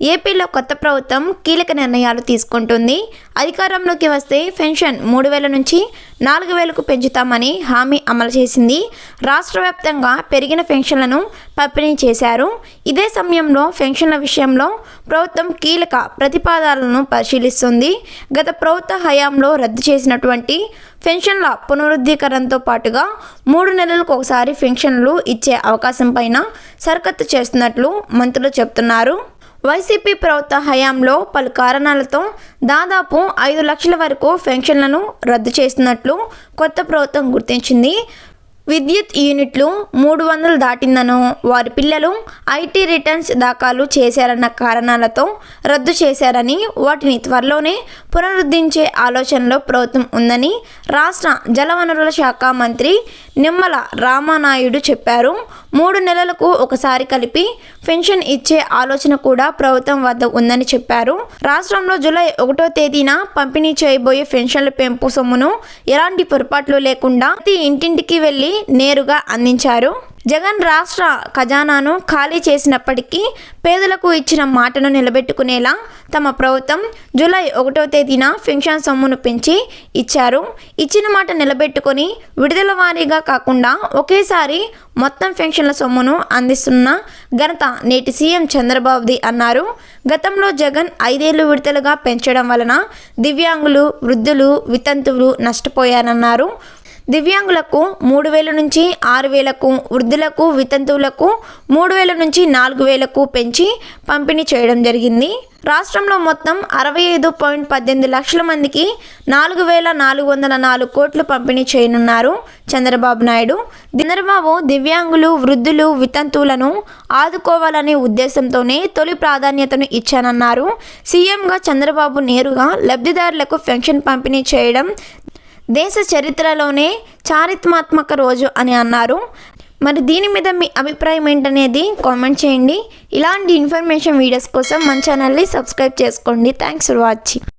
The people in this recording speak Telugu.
ఏపీలో కొత్త ప్రభుత్వం కీలక నిర్ణయాలు తీసుకుంటుంది. అధికారంలోకి వస్తే పెన్షన్ మూడు వేల నుంచి నాలుగు వేలకు పెంచుతామని హామీ అమలు చేసింది. రాష్ట్ర వ్యాప్తంగా పెరిగిన పెన్షన్లను పంపిణీ చేశారు. ఇదే సమయంలో పెన్షన్ల విషయంలో ప్రభుత్వం కీలక ప్రతిపాదనలను పరిశీలిస్తుంది. గత ప్రభుత్వ హయాంలో రద్దు చేసినటువంటి పెన్షన్ల పునరుద్ధీకరణతో పాటుగా మూడు నెలలకు ఒకసారి పెన్షన్లు ఇచ్చే అవకాశం పైన సరికత్తు చేస్తున్నట్లు మంత్రులు చెప్తున్నారు వైసీపీ ప్రభుత్వ హయాంలో పలు కారణాలతో దాదాపు ఐదు లక్షల వరకు పెన్షన్లను రద్దు చేస్తున్నట్లు కొత్త ప్రభుత్వం గుర్తించింది. విద్యుత్ యూనిట్లు మూడు వందలు దాటిందనో వారి పిల్లలు ఐటీ రిటర్న్స్ దాఖలు చేశారన్న కారణాలతో రద్దు చేశారని వాటిని త్వరలోనే పునరుద్ధరించే ఆలోచనలో ప్రభుత్వం ఉందని రాష్ట్ర జలవనరుల శాఖ మంత్రి నిమ్మల రామానాయుడు చెప్పారు. మూడు నెలలకు ఒకసారి కలిపి పెన్షన్ ఇచ్చే ఆలోచన కూడా ప్రభుత్వం వద్ద ఉందని చెప్పారు. రాష్ట్రంలో జూలై ఒకటో తేదీన పంపిణీ చేయబోయే పెన్షన్ల పెంపు సొమ్మును ఎలాంటి పొరపాట్లు లేకుండా ప్రతి ఇంటింటికి వెళ్ళి నేరుగా అందించారు. జగన్ రాష్ట్ర ఖజానాను ఖాళీ చేసినప్పటికీ పేదలకు ఇచ్చిన మాటను నిలబెట్టుకునేలా తమ ప్రభుత్వం జూలై ఒకటో తేదీన పెన్షన్ సొమ్మును పెంచి ఇచ్చారు. ఇచ్చిన మాట నిలబెట్టుకొని విడుదల వారీగా కాకుండా ఒకేసారి మొత్తం పెన్షన్ల సొమ్మును అందిస్తున్న ఘనత నేటి సీఎం చంద్రబాబుది అన్నారు. గతంలో జగన్ ఐదేళ్ళు విడతలుగా పెంచడం వలన దివ్యాంగులు వృద్ధులు వితంతువులు నష్టపోయారన్నారు. దివ్యాంగులకు మూడు వేల నుంచి ఆరు వేలకు వృద్ధులకు వితంతువులకు మూడు వేల నుంచి నాలుగు వేలకు పెంచి పంపిణీ చేయడం జరిగింది. రాష్ట్రంలో మొత్తం అరవై ఐదు పాయింట్ పద్దెనిమిది లక్షల మందికి నాలుగు వేల నాలుగు వందల నాలుగు కోట్లు పంపిణీ చేయనున్నారు చంద్రబాబు నాయుడు. చంద్రబాబు దివ్యాంగులు వృద్ధులు వితంతువులను ఆదుకోవాలనే ఉద్దేశంతోనే తొలి ప్రాధాన్యతను ఇచ్చానన్నారు. సీఎంగా చంద్రబాబు నేరుగా లబ్ధిదారులకు పెన్షన్ పంపిణీ చేయడం దేశ చరిత్రలోనే చారిత్రాత్మక రోజు అని అన్నారు. మరి దీని మీద మీ అభిప్రాయం ఏంటనేది కామెంట్ చేయండి. ఇలాంటి ఇన్ఫర్మేషన్ వీడియోస్ కోసం మన ఛానల్ని సబ్స్క్రైబ్ చేసుకోండి. Thanks for watching.